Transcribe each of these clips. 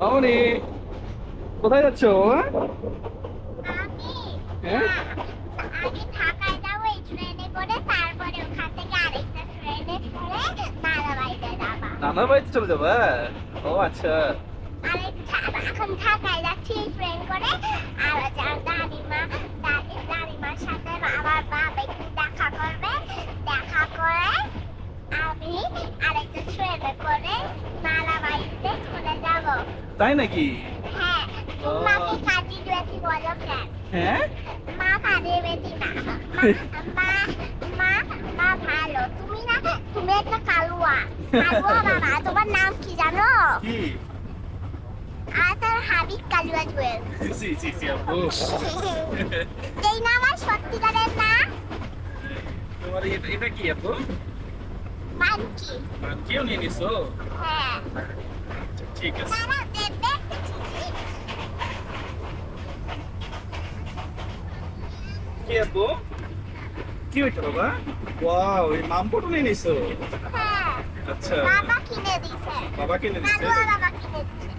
মামনি কোথায় যাচ্ছ হ্যাঁ? আমি হ্যাঁ নানা বাড়িতে চলে যাবে ও আচ্ছা। এখন ঢাকায় যাচ্ছি তাই নাকি? হ্যাঁ হ্যাঁ? মা কাঁদে বেটি না। মা মা মা ভালো। তুমি না তুমি একটা কালুয়া। কালুয়া বাবা তোমার নাম কি জানো? কি? আর হাবিব কালুয়া জুয়েল। জি জি জি আপু এই না আমার সত্যিকারের না? তোমার এটা এটা কি আপু মানকি। কেউ নিয়ে নিছো? হ্যাঁ। ঠিক আছে না না দেবে কি আপু? কি হইতো বাবা? ওয়াও এই মাম ফটো নিয়ে নিছো? হ্যাঁ। আচ্ছা। বাবা কিনে দিছে বাবা কিনে দিছে বাবা কিনে দিছে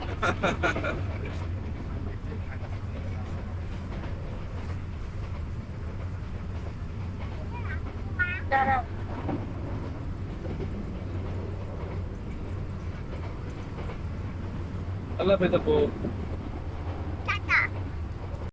আল্লাহ